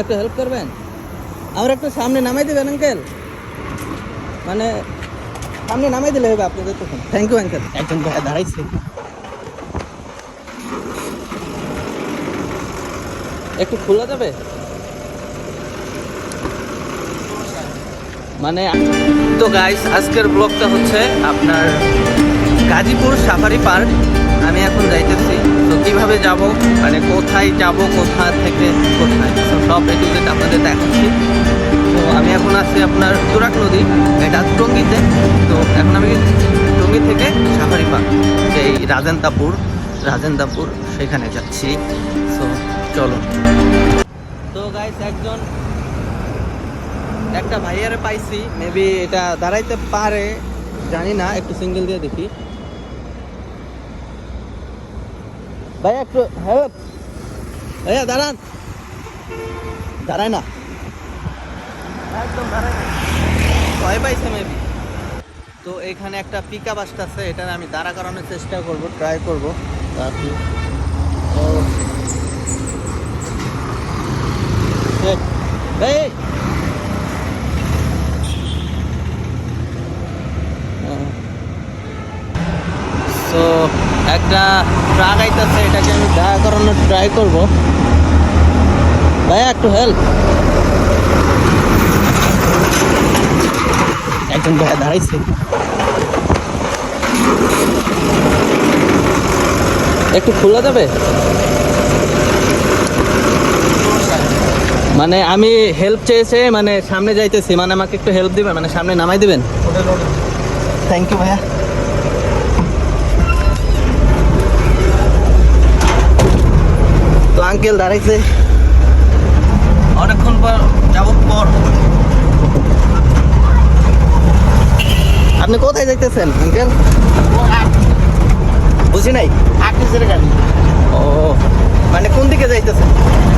একটু হেল্প করবেন? আমার একটু সামনে নামাই দেবেন আঙ্কেল মানে সামনে নামাই দিলে হবে আপনাদের তখন। থ্যাংক ইউ আঙ্কেল একজন দাঁড়াইছে। একটু খোলা যাবে? মানে তো গাইস আজকের ব্লগটা হচ্ছে আপনার গাজীপুর সাফারি পার্ক আমি এখন যাইতেছি। তো কীভাবে যাব মানে কোথায় যাব, কোথা থেকে কোথায়? সব একটু আপনাদের দেখাচ্ছি। তো আমি এখন আছি আপনার তুরাক নদী, এটা টঙ্গিতে। তো এখন আমি টঙ্গি থেকে সাফারি পার্ক এই রাজেন্দাপুর রাজেন্দাপুর সেখানে যাচ্ছি। তো চলো। তো গাইস একজন, একটা ভাইয়ারে পাইছি মেবি এটা দাঁড়াইতে পারে, জানি না, একটু সিঙ্গেল দিয়ে দেখি। ভাইয়া একটু হেল্প। ভাইয়া দাঁড়ান। দাঁড়ায় না। একদম দাঁড়ায় না। ভয় পাইছে মেবি তো এখানে একটা পিক আপ আসতেছে এটা আমি দাঁড়া করানোর চেষ্টা করব ট্রাই করব। তারপর তো এই সো একটা ট্রাক আইতেছে, এটাকে আমি দাঁড়া করানোর ট্রাই করব। ভাইয়া, একটু হেল্প একজন ভাইয়া দাঁড়াইছে। একটু খোলা যাবে? মানে আমি হেল্প চেয়েছে মানে সামনে যাইতেছি মানে আমাকে একটু হেল্প দিবেন মানে সামনে নামাই দিবেন? থ্যাংক ইউ ভাইয়া। আঙ্কেল দাঁড়াইছে। অনেকক্ষণ পর যাবত পর। আপনি কোথায় যাইতেছেন আঙ্কেল? বুঝি নাই? আকিসের গাড়ি। ও মানে কোন দিকে যাইতেছেন?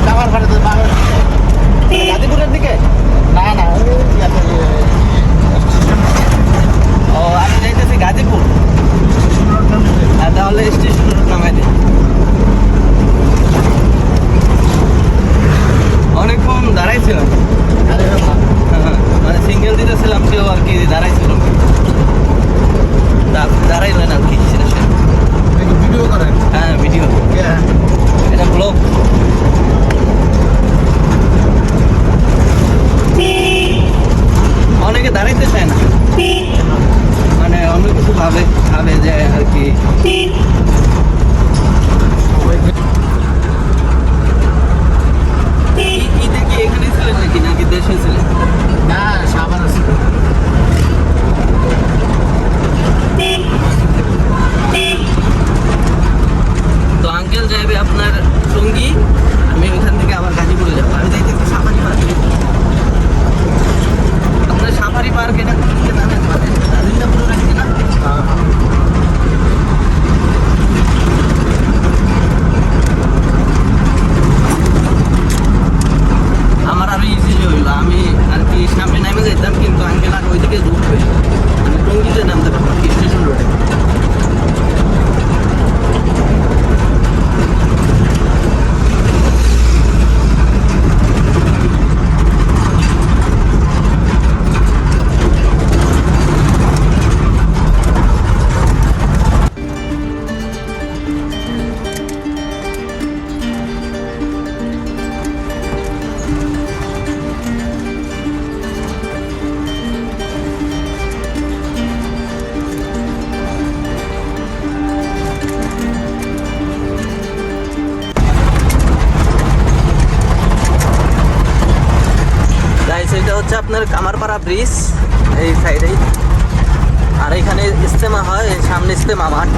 কামার মানে গাজীপুরের দিকে? না না স্টেশন ও আমি যাইতেছি গাজীপুর। তাহলে স্টেশন নামাই দিন। অনেকক্ষণ কামারপাড়া ব্রিজ এই সাইডেই আর এখানে ইস্তেমা হয় সামনে ইস্তেমা মাঠ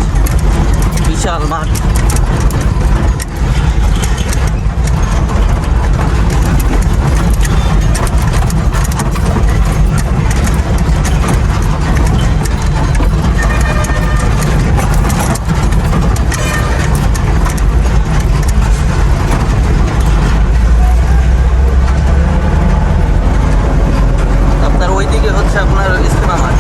বিশাল মাঠ আপনার ওইদিকে হচ্ছে আপনার ইস্তেমা মাঠ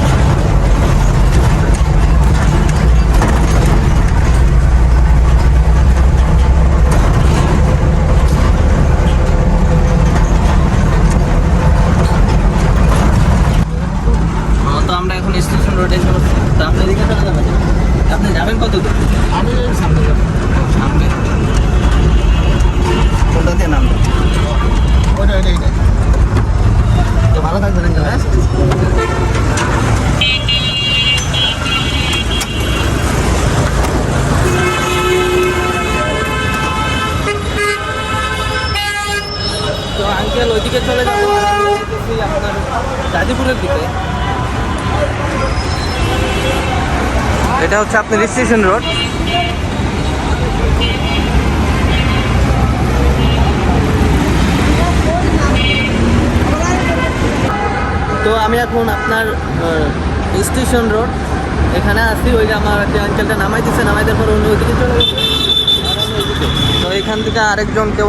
তো আঙ্কেল ওইদিকে চলে যাব আর আমি যেতেছি আপনার গাজীপুরের দিকে এটা হচ্ছে আপনার স্টেশন রোড। তো আমি এখন আপনার স্টেশন রোড। এখানে আসি ওই যে আমার যে অঞ্চলটা নামাই দিচ্ছে নামাই দেওয়ার পর উনি ওইদিকে চলে গেছে। তো এখান থেকে আরেকজন কেউ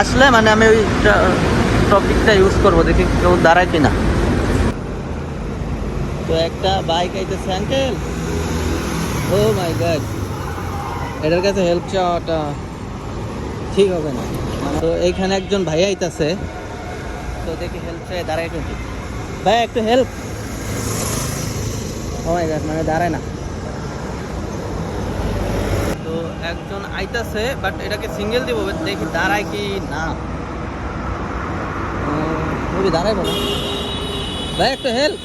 আসলে মানে আমি ওই টপিকটা ইউজ করব, দেখি কেউ দাঁড়ায় কিনা। তো একটা বাইক আইতেছে আঙ্কেল ও মাই গড এটার কাছে হেল্প চাওয়াটা ঠিক হবে না। তো এইখানে একজন ভাই আইতাছে। তো দেখি হেল্প চাই, দাঁড়ায় কিন্তু ভাই, একটু হেল্প ও মাই গড মানে দাঁড়ায় না। তো একজন আইতাছে বাট এটাকে সিঙ্গেল দিব দেখি দাঁড়ায় কি না। মুভি দাঁড়ায় বলো ভাই, একটু হেল্প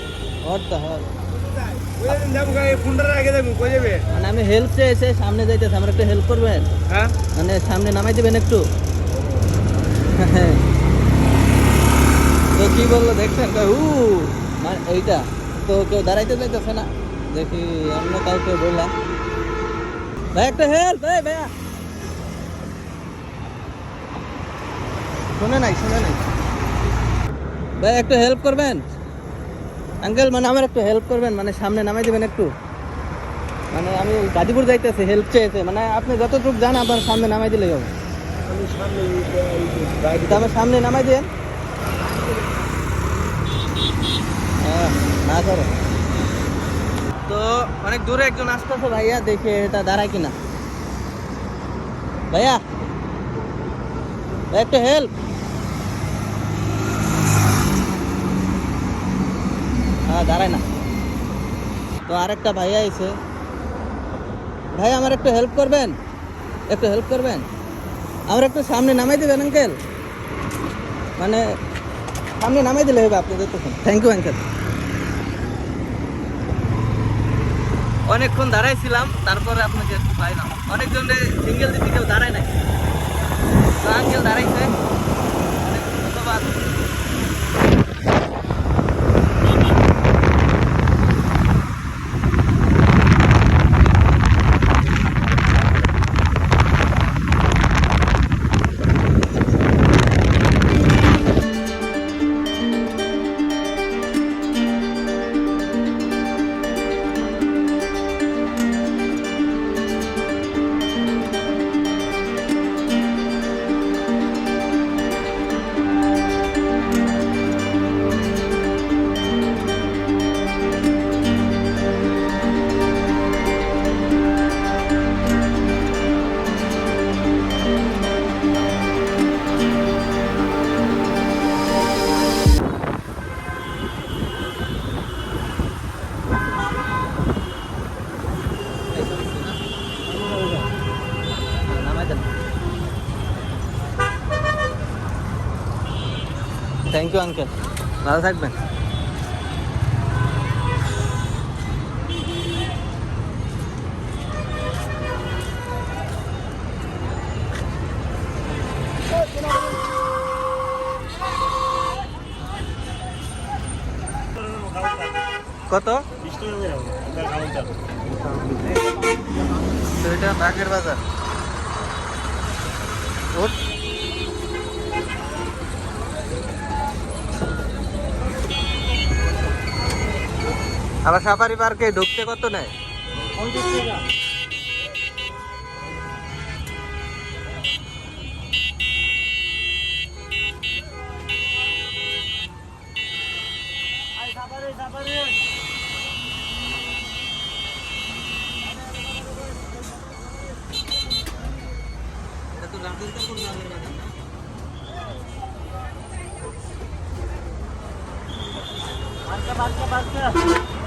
হোয়াট দ্য হেল মানে আমি হেল্প চেয়েছে সামনে যাইতেছে আমার একটু হেল্প করবেন? মানে সামনে নামাই দিবেন একটু? তো কি বলল দেখছেন? উ মানে এইটা। তো কেউ দাঁড়াইতে যাইতেছে না। দেখি অন্য কাউকে বললাম। ভাই একটা হেল্প ভাই ভাইয়া। শুনে নাই শুনে নাই। ভাই একটু হেল্প করবেন? আঙ্কেল মানে আমার একটু হেল্প করবেন মানে সামনে নামাই দিবেন একটু। মানে আমি গাজীপুর যাইতেছি হেল্প চেয়েছে মানে আপনি যতটুকু জান আপনার সামনে নামাই দিলে যাব আমার সামনে নামাই দেন। হ্যাঁ, না করো তো অনেক দূরে একজন আসতেছে ভাইয়া দেখে এটা দাঁড়ায় কিনা। ভাইয়া ভাই একটু হেল্প হ্যাঁ দাঁড়ায় না। তো আরেকটা ভাইয়া এসে ভাই, আমার একটু হেল্প করবেন? একটু হেল্প করবেন? আমার একটু সামনে নামাই দেবেন আঙ্কেল মানে সামনে নামাই দিলে হবে আপনি যতক্ষণ থ্যাংক ইউ আঙ্কেল অনেকক্ষণ দাঁড়াইছিলাম, তারপরে আপনাকে পাইলাম। অনেকজনে সিঙ্গেল দিতে কেউ দাঁড়ায় নাই। তো আঙ্কেল দাঁড়াইছে। ইউ আঙ্কেল। ভালো থাকবেন। কত? এটা বাঘের বাজার। ওট। আবার সাফারি পার্কে ঢুকতে কত নেয়? তো রাজেন্দ্রপুর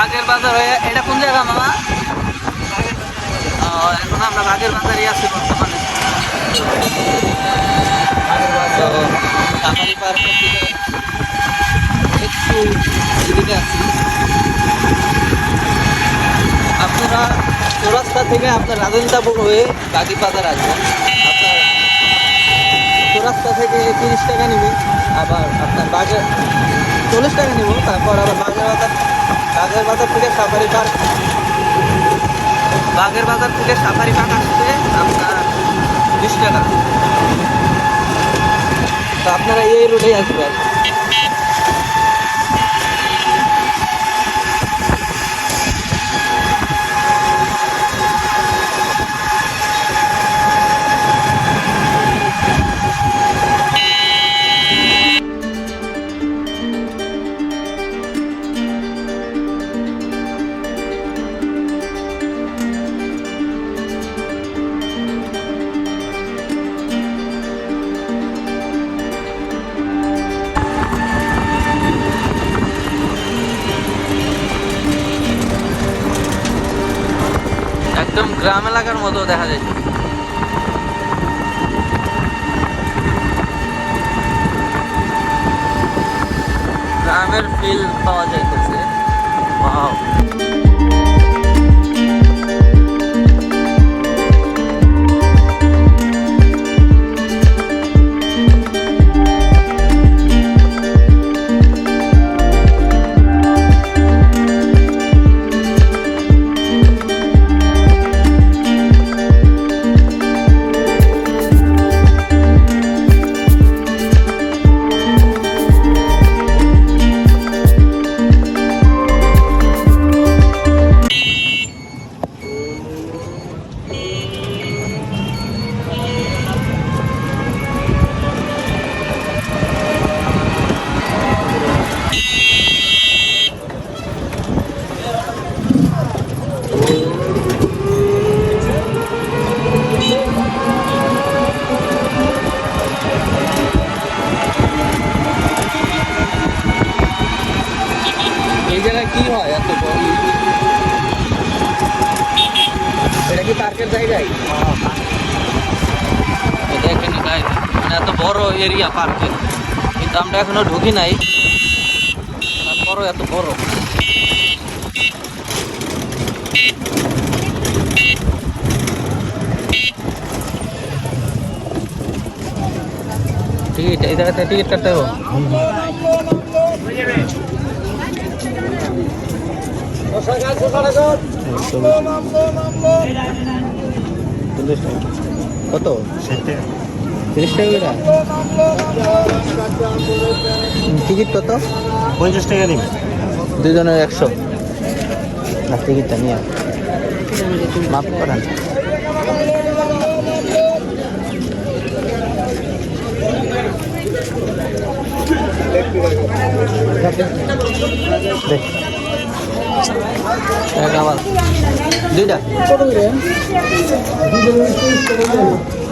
বাঘের বাজার বাজার হয়ে এটা কোন জায়গা, মামা? এখন আমরা বাগের বাজারই আছি বর্তমানে। একটু এদিকে আছি। আপনারা চৌরাস্তা থেকে আপনার রাজেন্দ্রাপুর হয়ে বাগি বাজার আসবেন। আপনার চৌরাস্তা থেকে তিরিশ টাকা নেবেন, আবার আপনার বাগের চল্লিশ টাকা নেব, তারপর আবার বাগের বাজার বাগের বাজার থেকে সাফারি পার্ক বাঘের বাজার থেকে সাফারি পার্ক আসতে আপনার বিশ টাকা। তো আপনারা এই রোডেই আসবেন। মতো দেখা যায়। গ্রামের ফিল পাওয়া যাইতেছে পার্কের কিন্তু আমরা এখনও ঢুকি নাই। তারপরও এত বড়। টিকিট এই জায়গাতে টিকিট কাটতে হবে? কত? তিরিশ টাকা টিকিট কত? পঞ্চাশ টাকা নিবে দুজনের একশো। না টিকিটটা নিয়ে। মাফ করেন। দেখ। এক দুইটা। দুইটা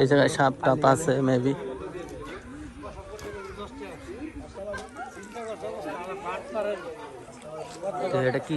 এই জায়গায় সাপ টাপ আছে মেবি এটা কি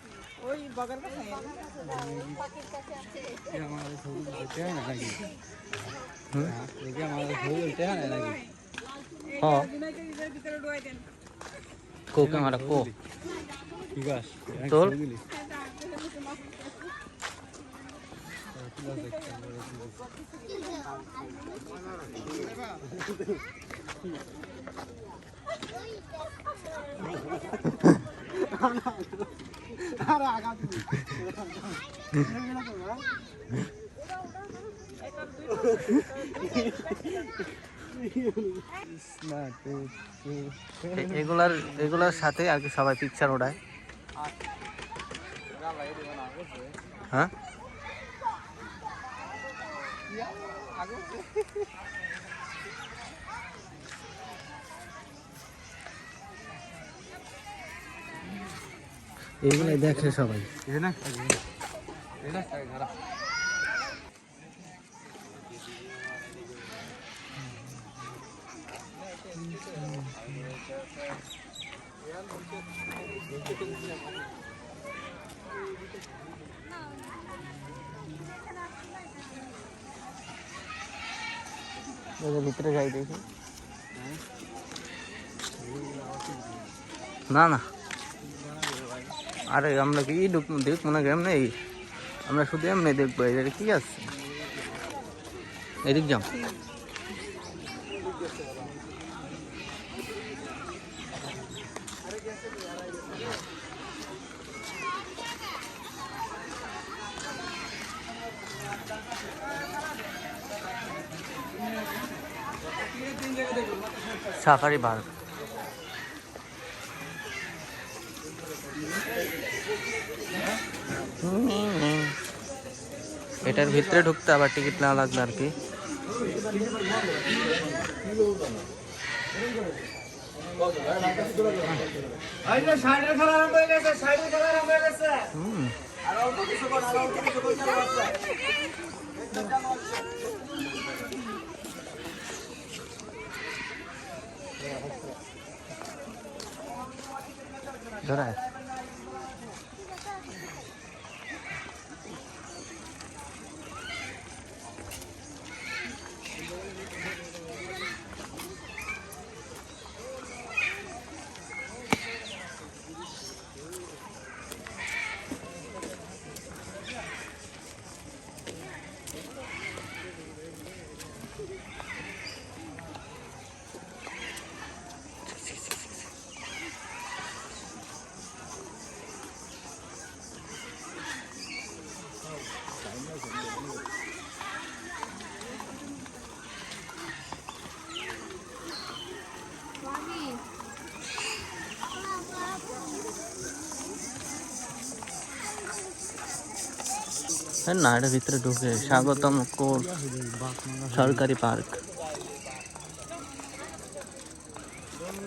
ওই বাগার কাছে? পাখির কাছে ক্যামেরা কো ঠিক তোর এগুলার এগুলার সাথে আর কি সবাই পিকচার ওড়ায়। হ্যাঁ? এগুলাই দেখে সবাই ভিতরে যাই দেখি না না আরে আমরা কি ঢুক দেখব না এমনি? আমরা শুধু এমনি দেখব, এদের কি আছে? এদিক যাও। সাফারি পার্ক এটার ভিতরে ঢুকতে আবার টিকিট নেওয়া লাগবে আর কি। হুম। না এটা ভিতরে ঢুকে স্বাগতম কোর সরকারি পার্ক।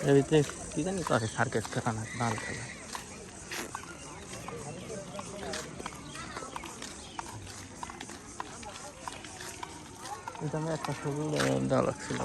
এর ভিতরে কি জানি করে সার্কেস খেলানো ভালো খেলা। এটা আমি একটা ছবি দেওয়া লাগছিল।